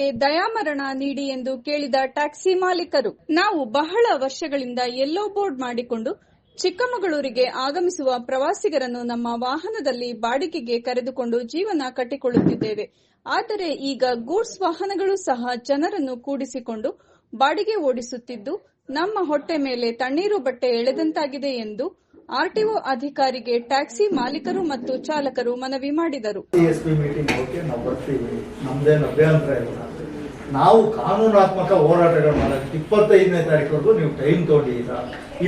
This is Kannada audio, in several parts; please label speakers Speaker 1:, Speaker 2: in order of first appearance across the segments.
Speaker 1: ನಮಗೆ ದಯಾಮರಣ ನೀಡಿ ಎಂದು ಕೇಳಿದ ಟ್ಯಾಕ್ಸಿ ಮಾಲೀಕರು, ನಾವು ಬಹಳ ವರ್ಷಗಳಿಂದ ಯೆಲ್ಲೋ ಬೋರ್ಡ್ ಮಾಡಿಕೊಂಡು ಚಿಕ್ಕಮಗಳೂರಿಗೆ ಆಗಮಿಸುವ ಪ್ರವಾಸಿಗರನ್ನು ನಮ್ಮ ವಾಹನದಲ್ಲಿ ಬಾಡಿಗೆಗೆ ಕರೆದುಕೊಂಡು ಜೀವನ ಕಟ್ಟಿಕೊಳ್ಳುತ್ತಿದ್ದೇವೆ. ಆದರೆ ಈಗ ಗೂಡ್ಸ್ ವಾಹನಗಳು ಸಹ ಜನರನ್ನು ಕೂಡಿಸಿಕೊಂಡು ಬಾಡಿಗೆ ಓಡಿಸುತ್ತಿದ್ದು, ನಮ್ಮ ಹೊಟ್ಟೆ ಮೇಲೆ ತಣ್ಣೀರು ಬಟ್ಟೆ ಎಳೆದಂತಾಗಿದೆ ಎಂದು ಆರ್ಟಿಒ ಅಧಿಕಾರಿಗೆ ಟ್ಯಾಕ್ಸಿ ಮಾಲೀಕರು ಮತ್ತು ಚಾಲಕರು ಮನವಿ ಮಾಡಿದರು.
Speaker 2: ನಾವು ಕಾನೂನಾತ್ಮಕ ಹೋರಾಟಗಳು ಮಾಡೋಕ್ಕೆ ಇಪ್ಪತ್ತೈದನೇ ತಾರೀಕುವರೆಗೂ ನೀವು ಟೈಮ್ ತೊಗೊಂಡಿದ್ದೀರಾ?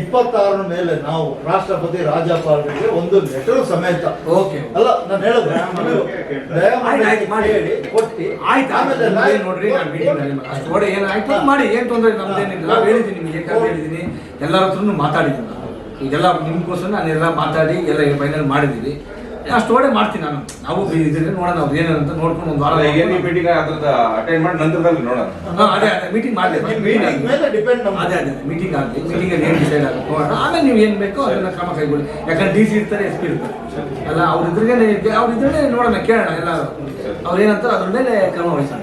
Speaker 2: ಇಪ್ಪತ್ತಾರರ ಮೇಲೆ ನಾವು ರಾಷ್ಟ್ರಪತಿ ರಾಜ್ಯಪಾಲರಿಗೆ ಒಂದು ಲೆಟರ್ ಸಮೇತ.
Speaker 3: ಓಕೆ.
Speaker 2: ಅಲ್ಲ ನಾನು
Speaker 3: ಹೇಳಿದ್ರೆ.
Speaker 2: ಹೇಳಿ, ಕೊಟ್ಟು.
Speaker 3: ಆಯ್ತು
Speaker 2: ಆಮೇಲೆ
Speaker 3: ನೋಡ್ರಿ ನಾನು ಅಷ್ಟು ಏನಾಯ್ತು? ಮಾಡಿ ಏನ್ ತೊಂದರೆ ನಮ್ದೇನಿಲ್ಲ ನಾವು ಹೇಳಿದ್ದೀನಿ ನಿಮ್ಗೆ ಯಾಕಂತ ಹೇಳಿದ್ದೀನಿ. ಎಲ್ಲರ ಹತ್ರನು ಮಾತಾಡಿದ್ದೀನಿ. ನಾನು ಇದೆಲ್ಲ ನಿಮ್ಗೋಸ್ಕರ ಎಲ್ಲ ಮಾತಾಡಿ ಎಲ್ಲ ಫೈನಲ್ ಮಾಡಿದ್ದೀವಿ. ಅಷ್ಟು ಒಡೆ ಮಾಡ್ತೀನಿ ನಾನು. ನಾವು ಇದ್ರೆ ನೋಡೋಣ ಅವ್ರು ಏನಂತ ನೋಡ್ಕೊಂಡು ಒಂದು ವಾರ
Speaker 4: ಏನು ಮೀಟಿಂಗ್ ಅದ್ರದ್ದು ಅಟೆಂಡ್ ಮಾಡಿ ನಂತರದಲ್ಲಿ ನೋಡೋಣ.
Speaker 3: ಹಾ, ಅದೇ ಅದೇ ಮೀಟಿಂಗ್ ಮಾಡಿ
Speaker 2: ಮೀಟಿಂಗ್ ಮೇಲೆ ಡಿಪೆಂಡ್ ನಮ್ಮ
Speaker 3: ಅದೇ ಅದೇ ಮೀಟಿಂಗ್ ಆಗಲಿ ಮೀಟಿಂಗ್ ಅಲ್ಲಿ ಏನು ಡಿಸೈಡ್ ಆಗುತ್ತೆ ನೋಡೋಣ. ಆಮೇಲೆ ನೀವು ಏನು ಬೇಕೋ ಅದನ್ನ ಕ್ರಮ ಕೈಗೊಳ್ಳಿ. ಯಾಕಂದ್ರೆ ಡಿ ಸಿ ಇರ್ತಾರೆ ಎಸ್ ಪಿ ಇರ್ತಾರೆ. ಅಲ್ಲ ಅವ್ರ ಇದ್ರಿಗೆ ಅವ್ರ ಇದ್ರೆ ನೋಡೋಣ ಕೇಳೋಣ ಎಲ್ಲ. ಅವ್ರು ಏನಂತಾರೆ ಅದ್ರ ಮೇಲೆ ಕ್ರಮ ವಹಿಸೋಣ.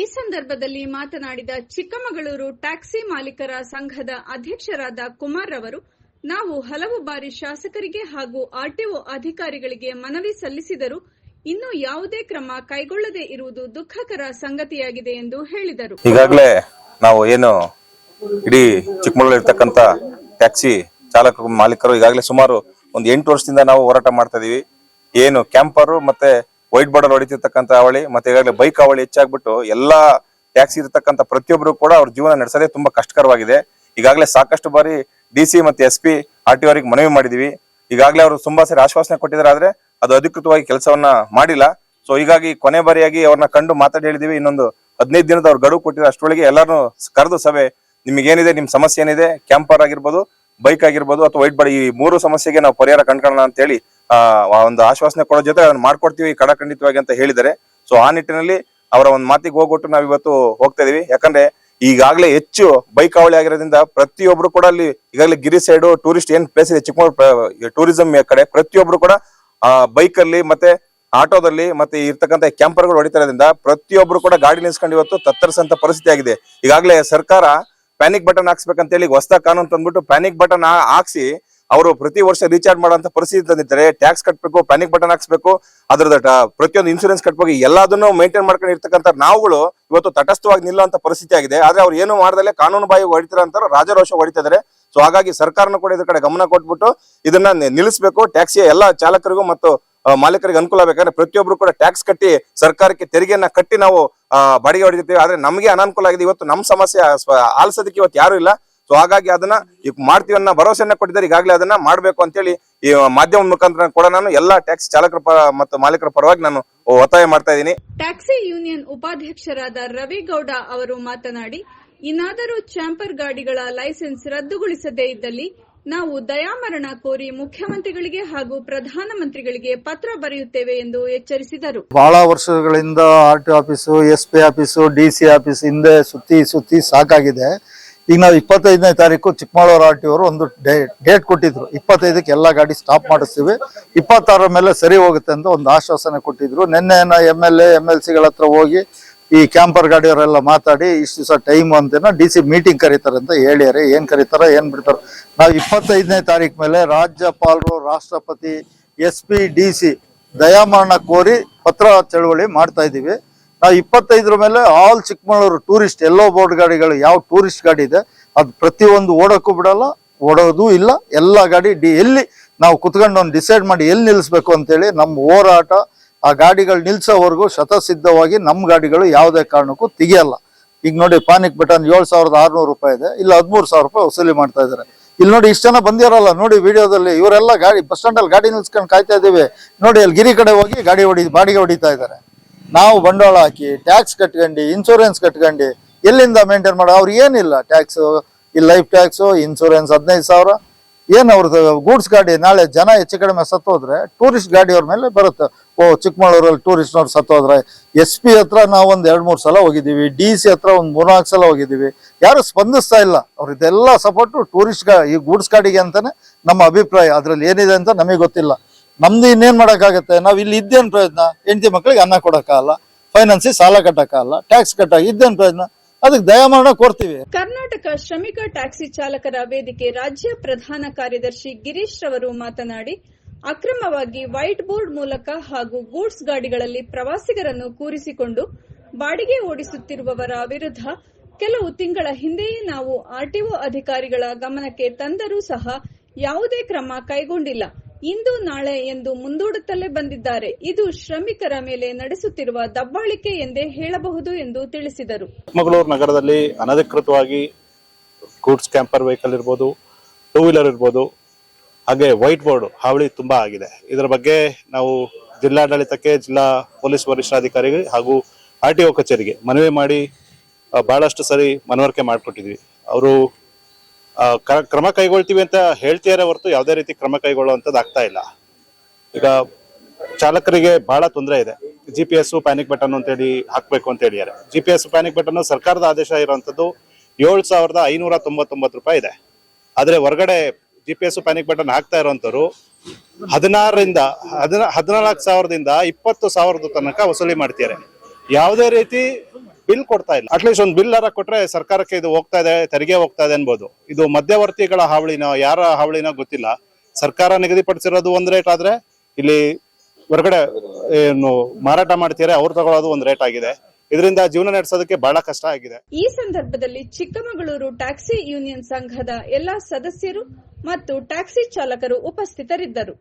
Speaker 1: ಈ ಸಂದರ್ಭದಲ್ಲಿ ಮಾತನಾಡಿದ ಚಿಕ್ಕಮಗಳೂರು ಟ್ಯಾಕ್ಸಿ ಮಾಲೀಕರ ಸಂಘದ ಅಧ್ಯಕ್ಷರಾದ ಕುಮಾರ್ ರವರು ನಾವು ಹಲವು ಬಾರಿ ಶಾಸಕರಿಗೆ ಹಾಗೂ ಆರ್ಟಿಒ ಅಧಿಕಾರಿಗಳಿಗೆ ಮನವಿ ಸಲ್ಲಿಸಿದರೂ ಇನ್ನೂ ಯಾವುದೇ ಕ್ರಮ ಕೈಗೊಳ್ಳದೇ ಇರುವುದು ದುಃಖಕರ ಸಂಗತಿಯಾಗಿದೆ ಎಂದು ಹೇಳಿದರು.
Speaker 5: ಈಗಾಗಲೇ ನಾವು ಏನು ಇಡೀ ಚಿಕ್ಕಮಗಳೂರು ಇರ್ತಕ್ಕಂಥ ಟ್ಯಾಕ್ಸಿ ಚಾಲಕರು ಮಾಲೀಕರು ಈಗಾಗಲೇ ಸುಮಾರು ಒಂದು ಎಂಟು ವರ್ಷದಿಂದ ನಾವು ಹೋರಾಟ ಮಾಡ್ತಾ ಇದೀವಿ. ಏನು ಕ್ಯಾಂಪರು ಮತ್ತೆ ವೈಟ್ ಬಾರ್ಡರ್ ಹೊಡಿತಿರ್ತಕ್ಕಂಥ ಅವಳಿ ಮತ್ತೆ ಈಗಾಗಲೇ ಬೈಕ್ ಅವಳಿ ಹೆಚ್ಚಾಗ್ಬಿಟ್ಟು ಎಲ್ಲಾ ಟ್ಯಾಕ್ಸಿ ಇರ್ತಕ್ಕಂಥ ಪ್ರತಿಯೊಬ್ಬರು ಕೂಡ ಅವ್ರ ಜೀವನ ನಡೆಸೋದೇ ತುಂಬಾ ಕಷ್ಟಕರವಾಗಿದೆ. ಈಗಾಗಲೇ ಸಾಕಷ್ಟು ಬಾರಿ ಡಿ ಸಿ ಮತ್ತೆ ಎಸ್ ಪಿ ಆರ್ ಟಿ ಅವರಿಗೆ ಮನವಿ ಮಾಡಿದೀವಿ. ಈಗಾಗಲೇ ಅವರು ತುಂಬಾ ಸರಿ ಆಶ್ವಾಸನೆ ಕೊಟ್ಟಿದ್ದಾರೆ, ಆದರೆ ಅದು ಅಧಿಕೃತವಾಗಿ ಕೆಲಸವನ್ನ ಮಾಡಿಲ್ಲ. ಸೊ ಹೀಗಾಗಿ ಕೊನೆ ಬಾರಿಯಾಗಿ ಅವ್ರನ್ನ ಕಂಡು ಮಾತಾಡಿ ಹೇಳಿದೀವಿ. ಇನ್ನೊಂದು ಹದಿನೈದು ದಿನದ ಅವ್ರು ಗಡುವು ಕೊಟ್ಟಿರೋ ಅಷ್ಟರೊಳಗೆ ಎಲ್ಲರನ್ನು ಕರೆದು ಸಭೆ. ನಿಮಗೇನಿದೆ ಏನಿದೆ ನಿಮ್ ಸಮಸ್ಯೆ ಏನಿದೆ, ಕ್ಯಾಂಪರ್ ಆಗಿರ್ಬೋದು, ಬೈಕ್ ಆಗಿರ್ಬೋದು, ಅಥವಾ ವೈಟ್ ಬಾಡಿ ಈ ಮೂರು ಸಮಸ್ಯೆಗೆ ನಾವು ಪರಿಹಾರ ಕಂಡ್ಕೊಳ್ಳೋಣ ಅಂತ ಹೇಳಿ ಆ ಆ ಒಂದು ಆಶ್ವಾಸನೆ ಕೊಡೋ ಜೊತೆ ಅದನ್ನ ಮಾಡ್ಕೊಡ್ತೀವಿ ಕಡಖಂಡಿತವಾಗಿ ಅಂತ ಹೇಳಿದ್ದಾರೆ. ಸೊ ಆ ನಿಟ್ಟಿನಲ್ಲಿ ಅವರ ಒಂದು ಮಾತಿಗೆ ಹೋಗ್ಬಿಟ್ಟು ನಾವು ಇವತ್ತು ಹೋಗ್ತಾ ಇದೀವಿ. ಯಾಕಂದ್ರೆ ಈಗಾಗಲೇ ಹೆಚ್ಚು ಬೈಕ್ ಅವಳಿ ಆಗಿರೋದ್ರಿಂದ ಪ್ರತಿಯೊಬ್ರು ಕೂಡ ಅಲ್ಲಿ ಈಗಾಗಲೇ ಗಿರಿ ಸೈಡು ಟೂರಿಸ್ಟ್ ಏನ್ ಪ್ಲೇಸ್ ಇದೆ, ಚಿಕ್ಕಮಗಳೂರು ಟೂರಿಸಂ ಕಡೆ ಪ್ರತಿಯೊಬ್ರು ಕೂಡ ಬೈಕ್ ಅಲ್ಲಿ ಮತ್ತೆ ಆಟೋದಲ್ಲಿ ಮತ್ತೆ ಇರ್ತಕ್ಕಂಥ ಕ್ಯಾಂಪರ್ಗಳು ಹೊಡಿತಾರೋದ್ರಿಂದ ಪ್ರತಿಯೊಬ್ರು ಕೂಡ ಗಾಡಿ ನಿಲ್ಸ್ಕೊಂಡು ಇವತ್ತು ತತ್ತರಿಸಂತ ಪರಿಸ್ಥಿತಿ ಆಗಿದೆ. ಈಗಾಗಲೇ ಸರ್ಕಾರ ಪ್ಯಾನಿಕ್ ಬಟನ್ ಹಾಕ್ಸ್ಬೇಕಂತ ಹೇಳಿ ಹೊಸ ಕಾನೂನು ತಂದ್ಬಿಟ್ಟು ಪ್ಯಾನಿಕ್ ಬಟನ್ ಹಾಕ್ಸಿ ಅವರು ಪ್ರತಿ ವರ್ಷ ರೀಚಾರ್ಜ್ ಮಾಡುವಂತ ಪರಿಸ್ಥಿತಿ ತಂದಿದ್ದಾರೆ ಟ್ಯಾಕ್ಸ್ ಕಟ್ಟಬೇಕು ಪ್ಯಾನಿಕ್ ಬಟನ್ ಹಾಕ್ಸ್ಬೇಕು, ಅದ್ರದ್ದು ಪ್ರತಿಯೊಂದು ಇನ್ಸೂರೆನ್ಸ್ ಕಟ್ಟಬೇಕು ಎಲ್ಲದನ್ನು ಮೇಂಟೈನ್ ಮಾಡ್ಕೊಂಡು ಇರ್ತಕ್ಕಂಥ ನಾವುಗಳು ಇವತ್ತು ತಟಸ್ಥವಾಗಿ ನಿಲ್ಲುವಂತ ಪರಿಸ್ಥಿತಿ ಆಗಿದೆ. ಆದ್ರೆ ಅವ್ರು ಏನು ಮಾಡ್ದಲೆ ಕಾನೂನು ಬಾಯಿ ಹೊಡಿತಾರ ಅಂತ ರಾಜರೋಷ ಹೊಡಿತಿದ್ದಾರೆ. ಸೊ ಹಾಗಾಗಿ ಸರ್ಕಾರನ ಕೂಡ ಇದ್ರ ಕಡೆ ಗಮನ ಕೊಟ್ಬಿಟ್ಟು ಇದನ್ನ ನಿಲ್ಲಿಸಬೇಕು. ಟ್ಯಾಕ್ಸಿಯ ಎಲ್ಲ ಚಾಲಕರಿಗೂ ಮತ್ತು ಮಾಲೀಕರಿಗೆ ಅನುಕೂಲ ಆಗಬೇಕಂದ್ರೆ ಪ್ರತಿಯೊಬ್ರು ಕೂಡ ಟ್ಯಾಕ್ಸ್ ಕಟ್ಟಿ ಸರ್ಕಾರಕ್ಕೆ ತೆರಿಗೆಯನ್ನ ಕಟ್ಟಿ ನಾವು ಬಾಡಿಗೆ ಹೊಡಿತೀವಿ ಆದ್ರೆ ನಮಗೆ ಅನಾನುಕೂಲ ಆಗಿದೆ. ಇವತ್ತು ನಮ್ಮ ಸಮಸ್ಯೆ ಆಲಿಸೋದಕ್ಕೆ ಇವತ್ತು ಯಾರು ಇಲ್ಲ. ಸೊ ಹಾಗಾಗಿ ಅದನ್ನ ಈಗ ಮಾಡ್ತೀವಿ ಅನ್ನೋ ಭರವಸೆಯನ್ನ ಕೊಟ್ಟಿದ್ದಾರೆ. ಈಗಾಗಲೇ ಅದನ್ನ ಮಾಡ್ಬೇಕು ಅಂತೇಳಿ ಈ ಮಾಧ್ಯಮ ಮುಖಾಂತರ ಕೂಡ ನಾನು ಎಲ್ಲಾ ಟ್ಯಾಕ್ಸಿ ಚಾಲಕರ ಮತ್ತು ಮಾಲೀಕರ ಪರವಾಗಿ ನಾನು ಒತ್ತಾಯ ಮಾಡ್ತಾ ಇದ್ದೀನಿ.
Speaker 1: ಟ್ಯಾಕ್ಸಿ ಯೂನಿಯನ್ ಉಪಾಧ್ಯಕ್ಷರಾದ ರವಿಗೌಡ ಅವರು ಮಾತನಾಡಿ ಇನ್ನಾದರೂ ಚಾಂಪರ್ ಗಾಡಿಗಳ ಲೈಸೆನ್ಸ್ ರದ್ದುಗೊಳಿಸದೇ ಇದ್ದಲ್ಲಿ ನಾವು ದಯಾಮರಣ ಕೋರಿ ಮುಖ್ಯಮಂತ್ರಿಗಳಿಗೆ ಹಾಗೂ ಪ್ರಧಾನಮಂತ್ರಿಗಳಿಗೆ ಪತ್ರ ಬರೆಯುತ್ತೇವೆ ಎಂದು ಎಚ್ಚರಿಸಿದರು.
Speaker 2: ಬಹಳ ವರ್ಷಗಳಿಂದ R T office S P office D C office ಹಿಂದೆ ಸುತ್ತಿ ಸುತ್ತಿ ಸಾಕಾಗಿದೆ. ಈಗ ನಾವು ಇಪ್ಪತ್ತೈದನೇ ತಾರೀಕು ಚಿಕ್ಕಮಗಳೂರು ಆರ್ ಟಿ ಅವರು ಒಂದು ಡೇಟ್ ಕೊಟ್ಟಿದ್ರು. ಇಪ್ಪತ್ತೈದಕ್ಕೆ ಎಲ್ಲ ಗಾಡಿ ಸ್ಟಾಪ್ ಮಾಡಿಸ್ತೀವಿ. ಇಪ್ಪತ್ತಾರರ ಮೇಲೆ ಸರಿ ಹೋಗುತ್ತೆ ಅಂತ ಒಂದು ಆಶ್ವಾಸನೆ ಕೊಟ್ಟಿದ್ರು. ನಿನ್ನೆ M L A M L ಸಿಗಳ ಹತ್ರ ಹೋಗಿ ಈ ಕ್ಯಾಂಪರ್ ಗಾಡಿಯವರೆಲ್ಲ ಮಾತಾಡಿ, ಇಷ್ಟು ದಿವಸ ಟೈಮ್ ಅಂತೇನೋ ಡಿ ಸಿ ಮೀಟಿಂಗ್ ಕರೀತಾರೆ ಅಂತ ಹೇಳ್ಯಾರೆ ಏನ್ ಕರೀತಾರ, ಏನ್ ಬಿಡ್ತಾರ. ನಾವು ಇಪ್ಪತ್ತೈದನೇ ತಾರೀಕು ಮೇಲೆ ರಾಜ್ಯಪಾಲರು, ರಾಷ್ಟ್ರಪತಿ ಎಸ್ ಪಿ ಡಿ ಸಿ ದಯಾಮರಣ ಕೋರಿ ಪತ್ರ ಚಳವಳಿ ಮಾಡ್ತಾ ಇದ್ದೀವಿ. ನಾವು ಇಪ್ಪತ್ತೈದರ ಮೇಲೆ all Chikkamagaluru tourist yellow board ಗಾಡಿಗಳು ಯಾವ ಟೂರಿಸ್ಟ್ ಗಾಡಿ ಇದೆ, ಅದು ಪ್ರತಿಯೊಂದು ಓಡೋಕ್ಕೂ ಬಿಡಲ್ಲ, ಓಡೋದು ಇಲ್ಲ, ಎಲ್ಲ ಗಾಡಿ ಡಿ, ಎಲ್ಲಿ ನಾವು ಕುತ್ಕೊಂಡು ಒಂದು ಡಿಸೈಡ್ ಮಾಡಿ ಎಲ್ಲಿ ನಿಲ್ಲಿಸ್ಬೇಕು ಅಂತೇಳಿ ನಮ್ಮ ಹೋರಾಟ, ಆ ಗಾಡಿಗಳು ನಿಲ್ಸೋವರೆಗೂ ಶತಸಿದ್ಧವಾಗಿ ನಮ್ಮ ಗಾಡಿಗಳು ಯಾವುದೇ ಕಾರಣಕ್ಕೂ ತೆಗಿಯಲ್ಲ. ಈಗ ನೋಡಿ ಪಾನಿಕ್ ಬಟನ್ ಏಳು ಸಾವಿರದ ಆರ್ನೂರು ರೂಪಾಯಿ ಇದೆ, ಇಲ್ಲ ಹದಿಮೂರು ಸಾವಿರ ರೂಪಾಯಿ ವಸೂಲಿ ಮಾಡ್ತಾ ಇದ್ದಾರೆ. ಇಲ್ಲಿ ನೋಡಿ ಇಷ್ಟು ಜನ ಬಂದಿರಲ್ಲ, ನೋಡಿ ವಿಡಿಯೋದಲ್ಲಿ ಇವರೆಲ್ಲ ಗಾಡಿ, ಬಸ್ ಸ್ಟ್ಯಾಂಡಲ್ಲಿ ಗಾಡಿ ನಿಲ್ಸ್ಕೊಂಡು ಕಾಯ್ತಾ ಇದ್ದೀವಿ. ನೋಡಿ ಅಲ್ಲಿ ಗಿರಿ ಕಡೆ ಹೋಗಿ ಗಾಡಿ ಹೊಡಿ, ಬಾಡಿಗೆ ಹೊಡಿತಾ ಇದ್ದಾರೆ. ನಾವು ಬಂಡವಾಳ ಹಾಕಿ ಟ್ಯಾಕ್ಸ್ ಕಟ್ಕೊಂಡು ಇನ್ಶೂರೆನ್ಸ್ ಕಟ್ಕೊಂಡು ಎಲ್ಲಿಂದ ಮೇಂಟೈನ್ ಮಾಡೋ? ಅವ್ರು ಏನಿಲ್ಲ ಟ್ಯಾಕ್ಸು ಈ ಲೈಫ್ ಟ್ಯಾಕ್ಸು ಇನ್ಶೂರೆನ್ಸ್ ಹದಿನೈದು ಸಾವಿರ. ಏನು ಅವ್ರದ್ದು ಗೂಡ್ಸ್ ಗಾಡಿ? ನಾಳೆ ಜನ ಹೆಚ್ಚು ಕಡಿಮೆ ಸತ್ತೋದ್ರೆ ಟೂರಿಸ್ಟ್ ಗಾಡಿಯವ್ರ ಮೇಲೆ ಬರುತ್ತೆ. ಓ, ಚಿಕ್ಕಮಗಳೂರಲ್ಲಿ ಟೂರಿಸ್ಟ್ನವ್ರು ಸತ್ತೋದ್ರೆ ಎಸ್ ಪಿ ಹತ್ರ ನಾವು ಒಂದು ಎರಡು ಮೂರು ಸಲ ಹೋಗಿದ್ದೀವಿ. ಡಿ ಸಿ ಹತ್ರ ಒಂದು ಮೂರ್ನಾಲ್ಕು ಸಲ ಹೋಗಿದ್ದೀವಿ. ಯಾರು ಸ್ಪಂದಿಸ್ತಾ ಇಲ್ಲ. ಅವ್ರದ್ದೆಲ್ಲ ಸಪೋರ್ಟು ಟೂರಿಸ್ಟ್ ಗಾ, ಈ ಗೂಡ್ಸ್ ಗಾಡಿಗೆ ಅಂತಲೇ ನಮ್ಮ ಅಭಿಪ್ರಾಯ. ಅದರಲ್ಲಿ ಏನಿದೆ ಅಂತ ನಮಗೆ ಗೊತ್ತಿಲ್ಲ. ನಮ್ದು ಇನ್ನೇನ್ ಮಾಡೋಕ್ಕಾಗತ್ತೆ? ನಾವು ಇಲ್ಲಿ ಇದ್ದೇನು ಪ್ರಯೋಜನ ಹೆಂಡತಿ ಮಕ್ಕಳಿಗೆ ಅನ್ನ ಕೊಡೋಕ್ಕಾಗಲ್ಲ ಫೈನಾನ್ಸಿ ಸಾಲ ಕಟ್ಟಕ್ಕಾಗಲ್ಲ ಟ್ಯಾಕ್ಸ್ ಕಟ್ಟ ಇದ್ದೇನು ಪ್ರಯತ್ನ? ಅದಕ್ಕೆ ದಯಮಾಡ ಕೊಡ್ತೀವಿ.
Speaker 1: ಕರ್ನಾಟಕ ಶ್ರಮಿಕ ಟ್ಯಾಕ್ಸಿ ಚಾಲಕರ ವೇದಿಕೆ ರಾಜ್ಯ ಪ್ರಧಾನ ಕಾರ್ಯದರ್ಶಿ ಗಿರೀಶ್ ರವರು ಮಾತನಾಡಿ, ಅಕ್ರಮವಾಗಿ ವೈಟ್ ಬೋರ್ಡ್ ಮೂಲಕ ಹಾಗೂ ಗೂಡ್ಸ್ ಗಾಡಿಗಳಲ್ಲಿ ಪ್ರವಾಸಿಗರನ್ನು ಕೂರಿಸಿಕೊಂಡು ಬಾಡಿಗೆ ಓಡಿಸುತ್ತಿರುವವರ ವಿರುದ್ಧ ಕೆಲವು ತಿಂಗಳ ಹಿಂದೆಯೇ ನಾವು ಆರ್ಟಿಒ ಅಧಿಕಾರಿಗಳ ಗಮನಕ್ಕೆ ತಂದರೂ ಸಹ ಯಾವುದೇ ಕ್ರಮ ಕೈಗೊಂಡಿಲ್ಲ. ಇಂದು ನಾಳೆ ಎಂದು ಮುಂದೂಡುತ್ತಲೇ ಬಂದಿದ್ದಾರೆ. ಇದು ಶ್ರಮಿಕರ ಮೇಲೆ ನಡೆಸುತ್ತಿರುವ ದಬ್ಬಾಳಿಕೆ ಎಂದೇ ಹೇಳಬಹುದು ಎಂದು ತಿಳಿಸಿದರು.
Speaker 6: ಚಿಕ್ಕಮಗಳೂರು ನಗರದಲ್ಲಿ ಅನಧಿಕೃತವಾಗಿ ಗೂಡ್ಸ್ ಕ್ಯಾಂಪರ್ ವೆಹಿಕಲ್ ಇರ್ಬೋದು ಟೂ ವೀಲರ್ ಇರ್ಬೋದು, ಹಾಗೆ ವೈಟ್ ಬೋರ್ಡ್ ಹಾವಳಿ ತುಂಬಾ ಆಗಿದೆ. ಇದರ ಬಗ್ಗೆ ನಾವು ಜಿಲ್ಲಾಡಳಿತಕ್ಕೆ ಜಿಲ್ಲಾ ಪೊಲೀಸ್ ವರಿಷ್ಠಾಧಿಕಾರಿಗೆ ಹಾಗೂ ಆರ್ ಟಿ ಒ ಕಚೇರಿಗೆ ಮನವಿ ಮಾಡಿ ಬಹಳಷ್ಟು ಸರಿ ಮನವರಿಕೆ ಮಾಡಿಕೊಟ್ಟಿದ್ವಿ. ಅವರು ಕ್ರಮ ಕೈಗೊಳ್ತೀವಿ ಅಂತ ಹೇಳ್ತಿದ್ದಾರೆ ಹೊರತು ಯಾವುದೇ ರೀತಿ ಕ್ರಮ ಕೈಗೊಳ್ಳುವಂಥದ್ದು ಆಗ್ತಾ ಇಲ್ಲ. ಈಗ ಚಾಲಕರಿಗೆ ಬಹಳ ತೊಂದರೆ ಇದೆ. G P S panic button ಅಂತೇಳಿ ಹಾಕಬೇಕು ಅಂತ ಹೇಳಿದ್ದಾರೆ. G P S panic button ಸರ್ಕಾರದ ಆದೇಶ ಇರೋವಂಥದ್ದು ಏಳು ಸಾವಿರದ ಐನೂರ ತೊಂಬತ್ತೊಂಬತ್ತು ರೂಪಾಯಿ ಇದೆ. ಆದರೆ ಹೊರಗಡೆ G P S panic button ಹಾಕ್ತಾ ಇರೋವಂಥವ್ರು ಹದಿನಾರರಿಂದ, ಹದಿನ, ಹದಿನಾಲ್ಕು ಸಾವಿರದಿಂದ ಇಪ್ಪತ್ತು ಸಾವಿರದ ತನಕ ವಸೂಲಿ ಮಾಡ್ತಿದ್ದಾರೆ. ಯಾವುದೇ ರೀತಿ ಬಿಲ್ ಕೊಡ್ತಾ ಇಲ್ಲ. ಅಟ್ಲೀಸ್ಟ್ ಒಂದು ಬಿಲ್ ಯಾರ ಕೊಟ್ರೆ ಸರ್ಕಾರಕ್ಕೆ ಇದು ಹೋಗ್ತಾ ಇದೆ, ತೆರಿಗೆ ಹೋಗ್ತಾ ಇದೆ ಅನ್ಬೋದು. ಇದು ಮಧ್ಯವರ್ತಿಗಳ ಹಾವಳಿನ, ಯಾರ ಹಾವಳಿನ ಗೊತ್ತಿಲ್ಲ. ಸರ್ಕಾರ ನಿಗದಿಪಡಿಸಿರೋದು ಒಂದ್ ರೇಟ್ ಆದ್ರೆ ಇಲ್ಲಿ ಹೊರಗಡೆ ಏನು ಮಾರಾಟ ಮಾಡ್ತೀರಾ ಅವ್ರು ತಗೊಳ್ಳೋದು ಒಂದ್ ರೇಟ್ ಆಗಿದೆ. ಇದರಿಂದ ಜೀವನ ನಡೆಸೋದಕ್ಕೆ ಬಹಳ ಕಷ್ಟ ಆಗಿದೆ.
Speaker 1: ಈ ಸಂದರ್ಭದಲ್ಲಿ ಚಿಕ್ಕಮಗಳೂರು ಟ್ಯಾಕ್ಸಿ ಯೂನಿಯನ್ ಸಂಘದ ಎಲ್ಲಾ ಸದಸ್ಯರು ಮತ್ತು ಟ್ಯಾಕ್ಸಿ ಚಾಲಕರು ಉಪಸ್ಥಿತರಿದ್ದರು.